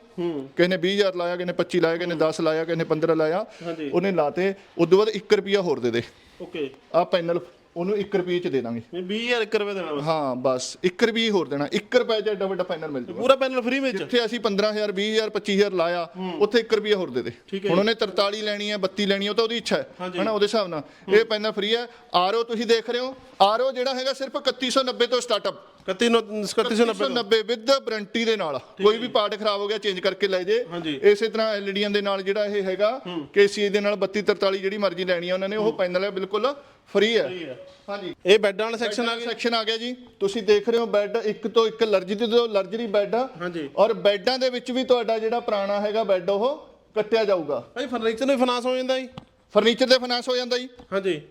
ਕਿਸੇ ਨੇ 20000 ਲਾਇਆ ਕਿਸੇ ਨੇ 25 ਲਾਇਆ ਕਿਸੇ ਨੇ 10 ਲਾਇਆ ਕਿਸੇ ਨੇ 15 ਲਾਇਆ। ਉਹਨੇ ਲਾਤੇ ਉਦੋਂ ਬਾਅਦ 1 ਰੁਪਿਆ ਹੋਰ ਦੇ ਦੇ। ਓਕੇ। ਆਹ ਪੈਨਲ ਉਹਨੂੰ 1 ਰੁਪਏ ਚ ਦੇ ਦਾਂਗੇ। ਮੈਂ 20000 1 ਰੁਪਏ ਦੇਣਾ ਬਸ। ਹਾਂ ਬਸ। 1 ਰੁਪਏ ਹੋਰ ਦੇਣਾ। 1 ਰੁਪਏ ਚ ਏਡਾ ਵੱਡਾ ਪੈਨਲ ਮਿਲ ਜੂਗਾ। ਪੂਰਾ ਪੈਨਲ ਫ੍ਰੀ ਵਿੱਚ। ਜਿੱਥੇ ਅਸੀਂ 15000 20000 25000 ਲਾਇਆ ਉੱਥੇ 1 ਰੁਪਿਆ ਹੋਰ ਦੇ ਦੇ। ਹੁਣ ਉਹਨੇ 43 ਲੈਣੀ ਹੈ 32 ਲੈਣੀ ਹੈ ਉਹ ਤਾਂ ਉਹਦੀ ਇੱਛਾ ਹੈ। ਹਨਾ ਉਹਦੇ ਹਿਸਾਬ ਨਾਲ। ਇਹ ਪੈਨਲ ਫ੍ਰੀ ਹੈ। ਆਰਓ ਤੁਸੀਂ ਦੇਖ ਰਹੇ ਹੋ। ਆਰਓ ਜਿਹੜਾ ਹੈਗਾ ਸਿਰਫ 3190 ਤੋਂ ਸਟਾਰਟਅਪ 31 3190 990 ਵਿਦ ਵਾਰੰਟੀ ਦੇ ਨਾਲ। ਕੋਈ ਵੀ ਪਾਰਟ ਖਰਾਬ ਹੋ ਗਿਆ ਚੇਂਜ ਕਰਕੇ ਲੈ ਜੇ। ਇਸੇ ਤਰ੍ਹਾਂ ਐਲਈਡੀਆਂ ਦੇ ਨਾਲ ਜਿਹੜਾ ਇਹ ਹੈਗਾ ਕੇਸੀ ਦੇ ਨਾਲ 32 43 ਜਿਹੜੀ ਮਰਜ਼ੀ ਲੈਣੀ ਆ ਉਹਨਾਂ ਨੇ ਉਹ ਪੈਨਲ ਹੈ ਬਿਲਕੁਲ ਫ੍ਰੀ ਹੈ। ਹਾਂਜੀ। ਇਹ ਬੈੱਡਾਂ ਵਾਲਾ ਸੈਕਸ਼ਨ ਆ ਗਿਆ ਸੈਕਸ਼ਨ ਆ ਗਿਆ ਜੀ। ਤੁਸੀਂ ਦੇਖ ਰਹੇ ਹੋ ਬੈੱਡ ਇੱਕ ਤੋਂ ਇੱਕ ਲਰਜਰੀ ਤੋਂ ਲਰਜਰੀ ਬੈੱਡ ਹਾਂਜੀ। ਔਰ ਬੈੱਡਾਂ ਦੇ ਵਿੱਚ ਵੀ ਤੁਹਾਡਾ ਜਿਹੜਾ ਪੁਰਾਣਾ ਹੈਗਾ ਬੈੱਡ ਉਹ ਕੱਟਿਆ ਜਾਊਗਾ। ਭਾਈ ਫਰਨੀਚਰ ਨੂੰ ਫਾਈਨਾਂਸ ਹੋ ਜਾਂਦਾ ਜੀ। ਫਰਨੀਚਰ ਦੇ ਫਾਈਨਾਂਸ ਹੋ ਜਾਂਦਾ ਜੀ। ਹਾਂਜੀ।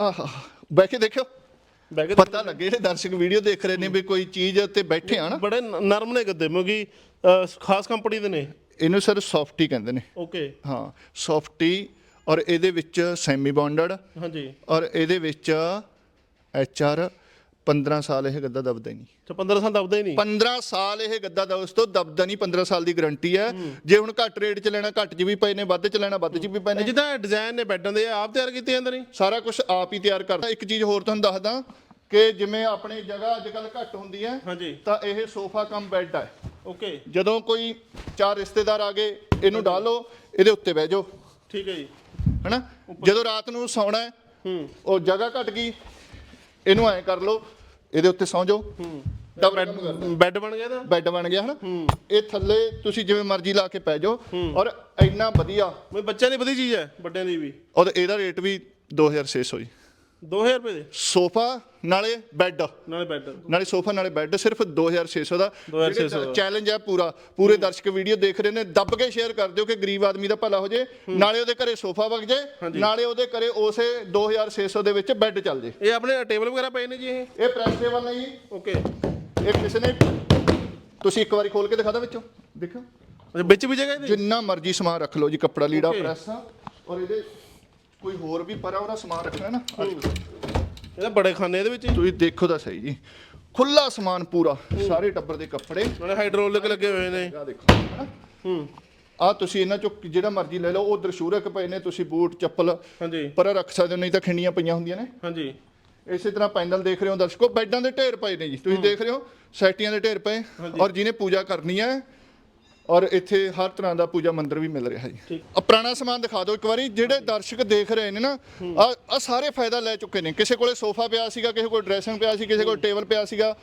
ਆਹਾ ਬਹਿ ਕੇ ਦੇਖਿਓ। ਪਤਾ ਲੱਗੇ ਜਿਹੜੇ ਦਰਸ਼ਕ ਵੀਡੀਓ ਦੇਖ ਰਹੇ ਨੇ ਵੀ ਕੋਈ ਚੀਜ਼ ਤੇ ਬੈਠੇ ਆ ਨਾ। ਬੜੇ ਨ- ਨਰਮ ਨੇ ਗੱਦੇ ਕਿਉਂਕਿ ਅਹ, ਖਾਸ ਕੰਪਨੀ ਦੇ ਨੇ। ਇਹਨੂੰ ਸਰ ਸੌਫਟੀ ਕਹਿੰਦੇ ਨੇ। ਓਕੇ। ਹਾਂ ਸੌਫਟੀ ਔਰ ਇਹਦੇ ਵਿੱਚ ਸੈਮੀ ਬੌਂਡਡ ਹਾਂਜੀ। ਔਰ ਇਹਦੇ ਵਿੱਚ ਐਚ ਆਰ 15 ਸਾਲ ਇਹ ਗੱਦਾ ਦਬਦਾ ਹੀ ਨਹੀਂ। ਤੇ 15 ਸਾਲ ਦਬਦਾ ਹੀ ਨਹੀਂ? 15 ਸਾਲ ਇਹ ਗੱਦਾ ਦੋਸਤੋ ਦਬਦਾ ਨਹੀਂ 15 ਸਾਲ ਦੀ ਗਾਰੰਟੀ ਹੈ। ਜੇ ਹੁਣ ਘੱਟ ਰੇਟ 'ਚ ਲੈਣਾ ਘੱਟ 'ਚ ਵੀ ਪਏ ਨੇ ਵੱਧ 'ਚ ਲੈਣਾ ਵੱਧ 'ਚ ਵੀ ਪਏ ਨੇ। ਜਿੱਦਾਂ ਡਿਜ਼ਾਈਨ ਨੇ ਬੈੱਡਾਂ ਦੇ ਆਪ ਤਿਆਰ ਕੀਤੇ ਜਾਂਦੇ ਨੇ? ਸਾਰਾ ਕੁਝ ਆਪ ਹੀ ਤਿਆਰ ਕਰਦਾ। ਇੱਕ ਚੀਜ਼ ਹੋਰ ਤੁਹਾਨੂੰ ਦੱਸਦਾ ਕਿ ਜਿਵੇਂ ਆਪਣੀ ਜਗ੍ਹਾ ਅੱਜ ਕੱਲ ਘੱਟ ਹੁੰਦੀ ਹੈ ਹਾਂਜੀ। ਤਾਂ ਇਹ ਸੋਫਾ ਕਮ ਬੈੱਡ ਹੈ। ਓਕੇ। ਜਦੋਂ ਕੋਈ ਚਾਰ ਰਿਸ਼ਤੇਦਾਰ ਆ ਗਏ ਇਹਨੂੰ ਡਾਲੋ ਇਹਦੇ ਉੱਤੇ ਬਹਿ ਜਾਓ। ਠੀਕ ਹੈ ਜੀ। ਹਨਾ? ਜਦੋਂ ਰਾਤ ਨੂੰ ਸੌਣਾ ਹੈ ਹੂੰ। ਉਹ ਜਗ੍ਹਾ ਘਟ ਗਈ ਇਹਨੂੰ ਐਂ ਕਰ ਲਓ ਇਹਦੇ ਉੱਤੇ ਸੌਂ ਜਾਓ। ਕੰਮ ਕਰਦਾ। ਬੈੱਡ ਬਣ ਗਿਆ ਤਾਂ ਬੈੱਡ ਬਣ ਗਿਆ ਹਨਾ? ਇਹ ਥੱਲੇ ਤੁਸੀਂ ਜਿਵੇਂ ਮਰਜ਼ੀ ਲਾ ਕੇ ਪੈ ਜਾਓ ਔਰ ਇੰਨਾ ਵਧੀਆ ਮੈਂ ਬੱਚਿਆਂ ਦੀ ਵਧੀਆ ਚੀਜ਼ ਹੈ ਵੱਡਿਆਂ ਦੀ ਵੀ। ਔਰ ਇਹਦਾ ਰੇਟ ਵੀ 2600 ਜੀ। 2000 ਰੁਪਏ ਦੇ। ਸੋਫਾ ਨਾਲੇ ਬੈੱਡ ਨਾਲੇ ਬੈੱਡ ਨਾਲੇ ਸੋਫਾ ਨਾਲੇ ਬੈੱਡ ਸਿਰਫ 2600 ਦਾ। 2600 ਦਾ। ਚੈਲੰਜ ਹੈ ਪੂਰਾ। ਪੂਰੇ ਦਰਸ਼ਕ ਵੀਡੀਓ ਦੇਖ ਰਹੇ ਨੇ ਦੱਬ ਕੇ ਸ਼ੇਅਰ ਕਰ ਦਿਓ ਕਿ ਗਰੀਬ ਆਦਮੀ ਦਾ ਭਲਾ ਹੋ ਜੇ। ਨਾਲੇ ਉਹਦੇ ਘਰੇ ਸੋਫਾ ਵਗ ਜੇ ਨਾਲੇ ਉਹਦੇ ਘਰੇ ਉਸੇ 2600 ਦੇ ਵਿੱਚ ਬੈੱਡ ਚੱਲ ਜੇ। ਇਹ ਆਪਣੇ ਟੇਬਲ ਵਗੈਰਾ ਪਏ ਨੇ ਜੀ ਇਹ? ਇਹ ਪ੍ਰੈਸ ਟੇਬਲ ਨਹੀਂ ਜੀ। ਓਕੇ ਇਹ ਕਿਸੇ ਨੇ ਤੁਸੀਂ ਇੱਕ ਵਾਰੀ ਖੋਲ ਕੇ ਦਿਖਾ ਦਿਓ ਵਿੱਚੋਂ। ਦੇਖੋ। ਵਿੱਚ ਵੀ ਜਗ੍ਹਾ ਇਹਦੇ? ਜਿੰਨਾ ਮਰਜ਼ੀ ਸਮਾਨ ਰੱਖ ਲਓ ਜੀ ਕੱਪੜਾ ਲੀੜਾ Okay. ਪ੍ਰੈਸ। ਔਰ ਇਹਦੇ ਕੋਈ ਹੋਰ ਵੀ ਪਰਾ ਉਹਦਾ ਸਮਾਨ ਰੱਖਣਾ ਨਾ। ਇਹਦਾ ਬੜੇ ਖਾਨੇ ਇਹਦੇ ਵਿੱਚ ਹੀ। ਤੁਸੀਂ ਦੇਖੋ ਤਾਂ ਸਹੀ ਜੀ। ਖੁੱਲਾ ਸਮਾਨ ਪੂਰਾ ਸਾਰੇ ਟੱਬਰ ਦੇ ਕੱਪੜੇ। ਨਾਲੇ ਹਾਈਡ੍ਰੋਲਿਕ ਲੱਗੇ ਹੋਏ ਨੇ। ਆ ਦੇਖੋ ਹਨਾ ਹੂੰ। ਆ ਤੁਸੀਂ ਇਹਨਾਂ ਚੋਂ ਜਿਹੜਾ ਮਰਜ਼ੀ ਲੈ ਲਓ ਉਹ ਦਰਸ਼ੂਰਕ ਪਏ ਨੇ ਤੁਸੀਂ ਬੂਟ ਚੱਪਲ ਹਾਂਜੀ। ਪਰਾ ਰੱਖ ਸਕਦੇ ਹੋ ਨਹੀਂ ਤਾਂ ਖਿੰਡੀਆਂ ਪਈਆਂ ਹੁੰਦੀਆਂ ਨੇ। ਹਾਂਜੀ। ਇਸੇ ਤਰ੍ਹਾਂ ਪੈਨਲ ਦੇਖ ਰਹੇ ਹੋ ਦਰਸ਼ਕੋ ਬੈੱਡਾਂ ਦੇ ਢੇਰ ਪਏ ਨੇ ਜੀ। ਤੁਸੀਂ ਦੇਖ ਰਹੇ ਹੋ ਸੈਟੀਆਂ ਦੇ ਢੇਰ ਪਏ। ਔਰ ਜਿਹਨੇ ਪੂਜਾ ਕਰਨੀ ਹੈ ਔਰ ਇੱਥੇ ਹਰ ਤਰ੍ਹਾਂ ਦਾ ਪੂਜਾ ਮੰਦਿਰ ਵੀ ਮਿਲ ਰਿਹਾ ਜੀ। ਆ ਪੁਰਾਣਾ ਸਮਾਨ ਦਿਖਾ ਦਿਓ ਇੱਕ ਵਾਰੀ ਜਿਹੜੇ ਦਰਸ਼ਕ ਦੇਖ ਰਹੇ ਨੇ ਨਾ ਆ ਸਾਰੇ ਫਾਇਦਾ ਲੈ ਚੁੱਕੇ ਨੇ। ਕਿਸੇ ਕੋਲੇ ਸੋਫਾ ਪਿਆ ਸੀਗਾ ਕਿਸੇ ਕੋਲ ਡਰੈਸਿੰਗ ਪਿਆ ਸੀ ਕਿਸੇ ਕੋਲ ਟੇਬਲ ਪਿਆ ਸੀਗਾ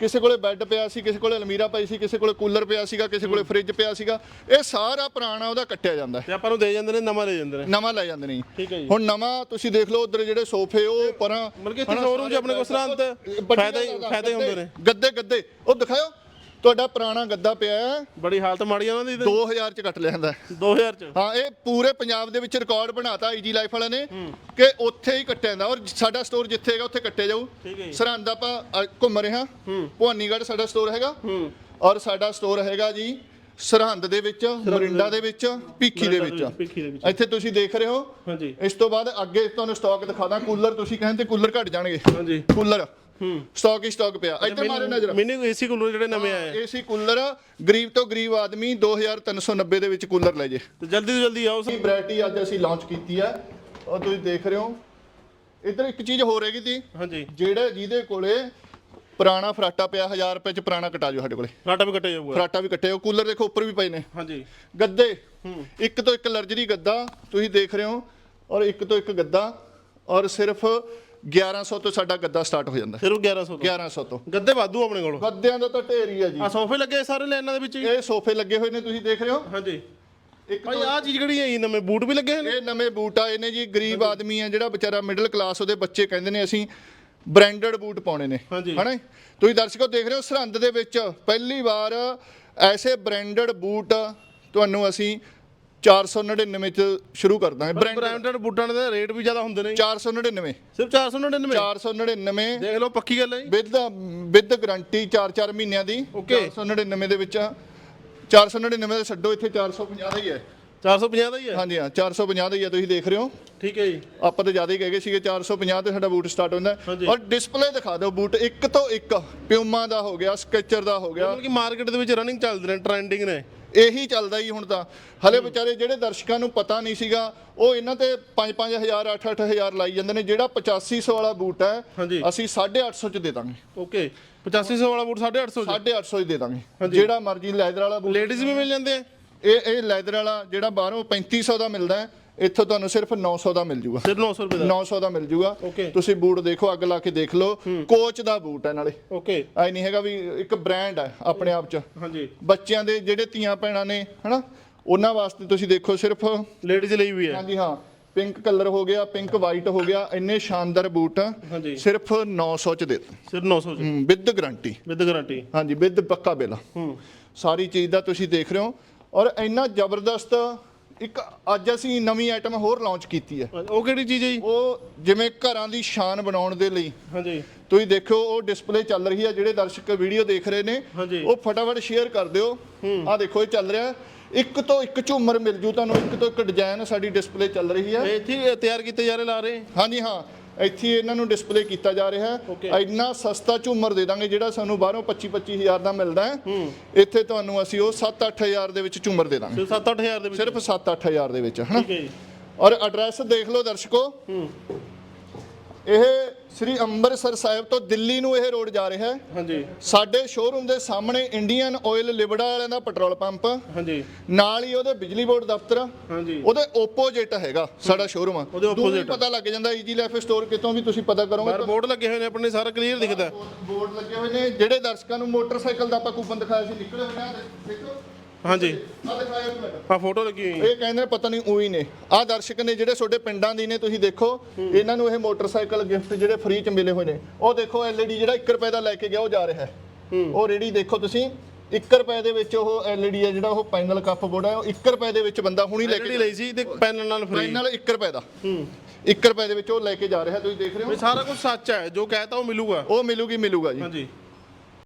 ਕਿਸੇ ਕੋਲੇ ਬੈੱਡ ਪਿਆ ਸੀ ਕਿਸੇ ਕੋਲੇ ਅਲਮੀਰਾ ਪਈ ਸੀ ਕਿਸੇ ਕੋਲੇ ਕੂਲਰ ਪਿਆ ਸੀਗਾ ਕਿਸੇ ਕੋਲੇ ਫ੍ਰਿਜ ਪਿਆ ਸੀਗਾ ਇਹ ਸਾਰਾ ਪੁਰਾਣਾ ਉਹਦਾ ਕੱਟਿਆ ਜਾਂਦਾ। ਤੇ ਆਪਾਂ ਨੂੰ ਦੇ ਜਾਂਦੇ ਨੇ ਨਵਾਂ ਲੈ ਜਾਂਦੇ ਨੇ। ਨਵਾਂ ਲੈ ਜਾਂਦੇ ਨੇ। ਠੀਕ ਹੈ ਜੀ। ਹੁਣ ਨਵਾਂ ਤੁਸੀਂ ਦੇਖ ਲਓ ਉਧਰ ਜਿਹੜੇ ਸੋਫੇ ਉਹ ਪਰਾਂ ਮਤਲਬ ਕਿ ਇੱਥੇ showroom 'ਚ ਆਪਣੇ ਕੋਲ ਸਰਾਂ ਫਾਇਦਾ ਹੀ- ਫਾਇਦਾ ਹੀ ਹੁੰਦੇ ਨੇ। ਗੱਦੇ ਗੱਦੇ। ਉਹ ਦਿਖਾਓ ਤੁਹਾਡਾ ਪੁਰਾਣਾ ਗੱਦਾ ਪਿਆ ਹੈ। ਬੜੀ ਹਾਲਤ ਮਾੜੀ ਆ ਉਹਨਾਂ ਦੀ 2000 ਚ ਕੱਟ ਲਿਆ ਜਾਂਦਾ ਹੈ। 2000 ਚ? ਹਾਂ ਇਹ ਪੂਰੇ ਪੰਜਾਬ ਦੇ ਵਿੱਚ ਰਿਕਾਰਡ ਬਣਾਤਾ ਈਜੀ ਲਾਈਫ ਵਾਲਿਆਂ ਨੇ ਕਿ ਉੱਥੇ ਹੀ ਕੱਟਿਆ ਜਾਂਦਾ। ਔਰ ਸਾਡਾ ਸਟੋਰ ਜਿੱਥੇ ਹੈਗਾ ਉੱਥੇ ਕੱਟਿਆ ਜਾਊ। ਸਰਹੰਦ ਆਪਾਂ ਅ, ਘੁੰਮ ਰਹੇ ਹਾਂ। ਭਵਾਨੀਗੜ੍ਹ ਸਾਡਾ ਸਟੋਰ ਹੈਗਾ। ਔਰ ਸਾਡਾ ਸਟੋਰ ਹੈਗਾ ਜੀ ਸਰਹੰਦ ਦੇ ਵਿੱਚ ਮਰਿੰਡਾ ਦੇ ਵਿੱਚ ਭੀਖੀ ਦੇ ਵਿੱਚ। ਭਿੱਖੀ ਦੇ ਵਿੱਚ। ਇੱਥੇ ਤੁਸੀਂ ਦੇਖ ਰਹੇ ਹੋ। ਹਾਂਜੀ। ਇਸ ਤੋਂ ਬਾਅਦ ਅੱਗੇ ਤੁਹਾਨੂੰ ਸਟਾਕ ਦਿਖਾਦਾ। ਕੂਲਰ ਤੁਸੀਂ ਕਹਿੰਦੇ ਕੂਲਰ ਘਟ ਜਾਣਗੇ। ਹਾਂਜੀ। ਕੂਲਰ। ਸਟਾਕ ਹੀ ਸਟਾਕ ਪਿਆ। ਇੱਥੇ ਮਾਰੇ ਨਜ਼ਰ। ਮਿਨੀ ਏਸੀ ਕੂਲਰ ਜਿਹੜੇ ਨਵੇਂ ਆਏ ਆ। ਏਸੀ ਕੂਲਰ ਗਰੀਬ ਤੋਂ ਗਰੀਬ ਆਦਮੀ 2390 ਦੇ ਵਿੱਚ ਕੂਲਰ ਲੈ ਜੇ। ਤੇ ਜਲਦੀ ਤੋਂ ਜਲਦੀ ਆਓ ਇਹ ਵੈਰਾਈਟੀ ਅੱਜ ਅਸੀਂ ਲਾਂਚ ਕੀਤੀ ਹੈ ਔਰ ਤੁਸੀਂ ਦੇਖ ਰਹੇ ਹੋ। ਇੱਧਰ ਇੱਕ ਚੀਜ਼ ਹੋਰ ਹੈਗੀ ਤੀ ਹਾਂਜੀ। ਜਿਹੜਾ ਜਿਹਦੇ ਕੋਲੇ ਪੁਰਾਣਾ ਫਰਾਟਾ ਪਿਆ 1000 ਰੁਪਏ ਚ ਪੁਰਾਣਾ ਕਟਾ ਜਾਓ ਸਾਡੇ ਕੋਲੇ। ਫਰਾਟਾ ਵੀ ਕੱਟਿਆ ਜਾਊਗਾ। ਫਰਾਟਾ ਵੀ ਕੱਟੇ ਹੋ ਕੂਲਰ ਦੇਖੋ ਉੱਪਰ ਵੀ ਪਏ ਨੇ। ਹਾਂਜੀ। ਗੱਦੇ। ਇੱਕ ਤੋਂ ਇੱਕ ਲਰਜਰੀ ਗੱਦਾ ਤੁਸੀਂ ਦੇਖ ਰਹੇ ਹੋ ਔਰ ਇੱਕ ਤੋਂ ਇੱਕ ਗੱਦਾ ਔਰ ਸਿਰਫ 1100 ਤੋਂ ਸਾਡਾ ਗੱਦਾ ਸਟਾਰਟ ਹੋ ਜਾਂਦਾ। ਸਿਰਫ 1100 ਤੋਂ? 1100 ਤੋਂ। ਗੱਦੇ ਵਾਧੂ ਆਪਣੇ ਕੋਲ। ਗੱਦਿਆਂ ਦਾ ਤਾਂ ਢੇਰ ਹੀ ਹੈ ਜੀ। ਆ ਸੋਫੇ ਲੱਗੇ ਸਾਰੇ ਲਾਈਨਾਂ ਦੇ ਵਿੱਚ ਹੀ? ਇਹ ਸੋਫੇ ਲੱਗੇ ਹੋਏ ਨੇ ਤੁਸੀਂ ਦੇਖ ਰਹੇ ਹੋ? ਹਾਂਜੀ। ਇੱਕ ਭਾਈ ਆਹ ਚੀਜ਼ ਕਿਹੜੀ ਹੈ ਜੀ? ਨਵੇਂ ਬੂਟ ਵੀ ਲੱਗੇ ਹੋਏ ਨੇ? ਇਹ ਨਵੇਂ ਬੂਟ ਆਏ ਨੇ ਜੀ ਗਰੀਬ ਆਦਮੀ ਹੈ ਜਿਹੜਾ ਵਿਚਾਰਾ ਮਿਡਲ ਕਲਾਸ ਉਹਦੇ ਬੱਚੇ ਕਹਿੰਦੇ ਨੇ ਅਸੀਂ ਬ੍ਰਾਂਡਡ ਬੂਟ ਪਾਉਣੇ ਨੇ। ਹਾਂਜੀ। ਹਨਾ ਤੁਸੀਂ ਦਰਸ਼ਕੋ ਦੇਖ ਰਹੇ ਹੋ ਸਰਹੰਦ ਦੇ ਵਿੱਚ ਪਹਿਲੀ ਵਾਰ ਐਸੇ ਬ੍ਰਾਂਡਡ ਬੂਟ ਤੁਹਾਨੂੰ ਅਸੀਂ 499 ਚ ਸ਼ੁਰੂ ਕਰਦਾ ਹਾਂ ਬ੍ਰਾਂਡਡ ਬ੍ਰਾਂਡਡ ਬੂਟਾਂ ਦੇ ਰੇਟ ਵੀ ਜ਼ਿਆਦਾ ਹੁੰਦੇ ਨੇ 499 ਸਿਰਫ 499 499 ਦੇਖ ਲਓ ਪੱਕੀ ਗੱਲ ਹੈ ਜੀ ਵਿਦ ਵਿਦ ਗਾਰੰਟੀ 4-4 ਮਹੀਨਿਆਂ ਦੀ Okay। 499 ਦੇ ਵਿੱਚ 499 ਦੇ ਛੱਡੋ ਇੱਥੇ 450 ਦਾ ਹੀ ਹੈ 450 ਦਾ ਹੀ ਹੈ ਹਾਂਜੀ ਹਾਂ 450 ਦਾ ਹੀ ਹੈ ਤੁਸੀਂ ਦੇਖ ਰਹੇ ਹੋ ਠੀਕ ਹੈ ਜੀ ਆਪਾਂ ਤਾਂ ਜ਼ਿਆਦਾ ਹੀ ਕਹਿ ਗਏ ਸੀਗੇ 450 ਤੇ ਸਾਡਾ ਬੂਟ ਸਟਾਰਟ ਹੁੰਦਾ ਹੈ। ਹਾਂਜੀ। ਔਰ ਡਿਸਪਲੇ ਦਿਖਾ ਦਿਓ ਬੂਟ ਇੱਕ ਤੋਂ ਇੱਕ ਪਿਊਮਾ ਦਾ ਹੋ ਗਿਆ ਸਕੈਚਰ ਦਾ ਹੋ ਗਿਆ ਮਤਲਬ ਕਿ ਮਾਰਕੀਟ ਦੇ ਵਿੱਚ ਰਨਿੰਗ ਚੱਲਦੇ ਨੇ ਟ੍ਰੈਂਡਿੰਗ ਨੇ ਇਹੀ ਚੱਲਦਾ ਹੀ ਹੁਣ ਤਾਂ। ਹਲੇ ਵਿਚਾਰੇ ਜਿਹੜੇ ਦਰਸ਼ਕਾਂ ਨੂੰ ਪਤਾ ਨਹੀਂ ਸੀਗਾ ਉਹ ਇਹਨਾਂ ਤੇ 5-5000 8-8000 ਲਾਈ ਜਾਂਦੇ ਨੇ ਜਿਹੜਾ 8500 ਵਾਲਾ ਬੂਟ ਹੈ। ਅਸੀਂ 850 ਚ ਦੇ ਦਾਂਗੇ। ਓਕੇ 8500 ਵਾਲਾ ਬੂਟ 850 ਚ? 850 ਚ ਦੇ ਦਾਂਗੇ। ਜਿਹੜਾ ਮਰਜ਼ੀ ਲੈਦਰ ਵਾਲਾ ਬੂਟ। ਲੇਡੀਜ਼ ਵੀ ਮਿਲ ਜਾਂਦੇ ਆ? ਇਹ ਇਹ ਲੈਦਰ ਵਾਲਾ ਜਿਹੜਾ ਬਾਹਰੋਂ 3500 ਦਾ ਮਿਲਦਾ ਹੈ ਇੱਥੋਂ ਤੁਹਾਨੂੰ ਸਿਰਫ 900 ਦਾ ਮਿਲ ਜੂਗਾ। ਸਿਰਫ 900 ਰੁਪਏ ਦਾ? 900 ਦਾ ਮਿਲ ਜੂਗਾ। Okay। ਤੁਸੀਂ ਬੂਟ ਦੇਖੋ ਅੱਗ ਲਾ ਕੇ ਦੇਖ ਲਓ। ਕੋਚ ਦਾ ਬੂਟ ਹੈ ਨਾਲੇ। ਓਕੇ। ਐ ਨਹੀਂ ਹੈਗਾ ਵੀ ਇੱਕ ਬ੍ਰਾਂਡ ਹੈ ਆਪਣੇ ਆਪ ਚ। ਹਾਂਜੀ। ਬੱਚਿਆਂ ਦੇ ਜਿਹੜੇ ਧੀਆਂ ਭੈਣਾਂ ਨੇ ਹਨਾ ਉਹਨਾਂ ਵਾਸਤੇ ਤੁਸੀਂ ਦੇਖੋ ਸਿਰਫ ਲੇਡੀਜ਼ ਲਈ ਵੀ ਹੈ। ਹਾਂਜੀ ਹਾਂ ਪਿੰਕ ਕਲਰ ਹੋ ਗਿਆ ਪਿੰਕ ਵਾਈਟ ਹੋ ਗਿਆ ਇੰਨੇ ਸ਼ਾਨਦਾਰ ਬੂਟ ਹਾਂਜੀ। ਸਿਰਫ 900 ਚ ਦੇ ਸਿਰਫ 900 ਚ। With guarantee. With guarantee. ਹਾਂਜੀ ਵਿਦ ਪੱਕਾ ਬਿੱਲ। ਹੂੰ। ਸਾਰੀ ਚੀਜ਼ ਦਾ ਤੁਸੀਂ ਦੇਖ ਰਹੇ ਹੋ। ਔਰ ਇੰਨਾ ਜ਼ਬਰਦਸਤ ਇੱਕ ਅੱਜ ਅਸੀਂ ਨਵੀਂ ਆਈਟਮ ਹੋਰ ਲਾਂਚ ਕੀਤੀ ਹੈ। ਉਹ ਕਿਹੜੀ ਚੀਜ਼ ਹੈ ਜੀ? ਉਹ ਜਿਵੇਂ ਘਰਾਂ ਦੀ ਸ਼ਾਨ ਬਣਾਉਣ ਦੇ ਲਈ। ਹਾਂਜੀ। ਤੁਸੀਂ ਦੇਖਿਓ ਉਹ ਡਿਸਪਲੇ ਚੱਲ ਰਹੀ ਹੈ ਜਿਹੜੇ ਦਰਸ਼ਕ ਵੀਡੀਓ ਦੇਖ ਰਹੇ ਨੇ। ਉਹ ਫਟਾਫਟ ਸ਼ੇਅਰ ਕਰ ਦਿਓ। ਆਹ ਦੇਖੋ ਇਹ ਚੱਲ ਰਿਹਾ। ਇੱਕ ਤੋਂ ਇੱਕ ਝੂਮਰ ਮਿਲ ਜੂ ਤੁਹਾਨੂੰ ਇੱਕ ਤੋਂ ਇੱਕ ਡਿਜ਼ਾਈਨ ਸਾਡੀ ਡਿਸਪਲੇ ਚੱਲ ਰਹੀ ਹੈ। ਇਹ ਇੱਥੇ ਤਿਆਰ ਕੀਤੇ ਜਾ ਰਹੇ ਲਾ ਰਹੇ? ਹਾਂਜੀ ਹਾਂ। ਇੱਥੇ ਇਹਨਾਂ ਨੂੰ ਡਿਸਪਲੇ ਕੀਤਾ ਜਾ ਰਿਹਾ। ਹੈ। ਇੰਨਾ ਸਸਤਾ ਝੂਮਰ ਦੇ ਦਾਂਗੇ ਜਿਹੜਾ ਸਾਨੂੰ ਬਾਹਰੋਂ 25 25000 ਦਾ ਮਿਲਦਾ ਹੈ। ਇੱਥੇ ਤੁਹਾਨੂੰ ਅਸੀਂ ਉਹ 7-8000 ਦੇ ਵਿੱਚ ਝੂਮਰ ਦੇ ਦਾਂਗੇ। ਸਿਰਫ 7-8000 ਦੇ ਵਿੱਚ? ਸਿਰਫ 7-8000 ਦੇ ਵਿੱਚ ਹਨਾ ਠੀਕ ਹੈ ਜੀ। ਔਰ ਐਡਰੈਸ ਦੇਖ ਲਓ ਦਰਸ਼ਕੋ। ਇਹ ਸ੍ਰੀ ਅੰਮ੍ਰਿਤਸਰ ਸਾਹਿਬ ਤੋਂ ਦਿੱਲੀ ਨੂੰ ਇਹ ਰੋਡ ਜਾ ਰਿਹਾ ਹੈ। ਹਾਂਜੀ। ਸਾਡੇ ਸ਼ੋਰੂਮ ਦੇ ਸਾਹਮਣੇ ਇੰਡੀਅਨ ਆਇਲ ਲਿਬੜਾ ਵਾਲਿਆਂ ਦਾ ਪੈਟਰੋਲ ਪੰਪ ਹਾਂਜੀ। ਨਾਲ ਹੀ ਉਹਦੇ ਬਿਜਲੀ ਬੋਰਡ ਦਫ਼ਤਰ। ਹਾਂਜੀ। ਉਹਦੇ ਓਪੋਜਿਟ ਹੈਗਾ ਸਾਡਾ ਸ਼ੋਰੂਮ ਉਹਦੇ opposite। ਪਤਾ ਲੱਗ ਜਾਂਦਾ ਈਜੀ ਲਾਈਫ ਸਟੋਰ ਕਿਤੋਂ ਵੀ ਤੁਸੀਂ ਪਤਾ ਕਰੋਗੇ ਬਾਹਰ ਬੋਰਡ ਲੱਗੇ ਹੋਏ ਨੇ ਆਪਣੇ ਸਾਰਾ ਕਲੀਅਰ ਦਿਖਦਾ। ਬੋਰਡ ਲੱਗੇ ਹੋਏ ਨੇ। ਜਿਹੜੇ ਦਰਸ਼ਕਾਂ ਨੂੰ ਮੋਟਰਸਾਈਕਲ ਦਾ ਆਪਾਂ ਕੂਪਨ ਦਿਖਾਇਆ ਸੀ ਨਿਕਲੇ ਹੋਏ ਨੇ ਆਹ ਦੇਖੋ। ਹਾਂਜੀ। ਆ ਦਿਖਾਇਆ ਆ ਫੋਟੋ ਲੱਗੀ ਹੋਈ ਇਹ ਕਹਿੰਦੇ ਨੇ ਪਤਾ ਨਹੀਂ ਉਹੀ ਨੇ। ਆਹ ਦਰਸ਼ਕ ਨੇ ਜਿਹੜੇ ਤੁਹਾਡੇ ਪਿੰਡਾਂ ਦੀ ਨੇ ਤੁਸੀਂ ਦੇਖੋ ਇਹਨਾਂ ਨੂੰ ਇਹ ਮੋਟਰਸਾਈਕਲ ਗਿਫਟ ਜਿਹੜੇ ਫ੍ਰੀ ਚ ਮਿਲੇ ਹੋਏ ਨੇ। ਉਹ ਦੇਖੋ ਐਲਈਡੀ ਜਿਹੜਾ 1 ਰੁਪਏ ਦਾ ਲੈ ਕੇ ਗਿਆ ਉਹ ਜਾ ਰਿਹਾ ਹੈ। ਉਹ ਰੇੜੀ ਦੇਖੋ ਤੁਸੀਂ 1 ਰੁਪਏ ਦੇ ਵਿੱਚ ਉਹ ਐਲਈਡੀ ਹੈ ਜਿਹੜਾ ਉਹ ਪੈਨਲ ਕੱਪ ਬੋਰਡ ਹੈ ਉਹ 1 ਰੁਪਏ ਦੇ ਵਿੱਚ ਬੰਦਾ ਹੁਣੀ ਲੈ ਜਿਹੜੀ ਕੇ ਲਈ ਸੀ ਤੇ ਪੈਨ ਨਾਲ ਫ੍ਰੀ ਪੈਨਲ 1 ਰੁਪਏ ਦਾ। ਹੂੰ। 1 ਰੁਪਏ ਦੇ ਵਿੱਚ ਉਹ ਲੈ ਕੇ ਜਾ ਰਿਹਾ ਤੁਸੀਂ ਦੇਖ ਰਹੇ ਵੀ ਹੋ ਸਾਰਾ ਕੁਝ ਸੱਚ ਹੈ ਜੋ ਕਹਿਤਾ ਉਹ ਮਿਲੂਗਾ। ਉਹ ਮਿਲੂਗੀ ਮਿਲੂਗਾ ਜੀ। ਹਾਂਜੀ।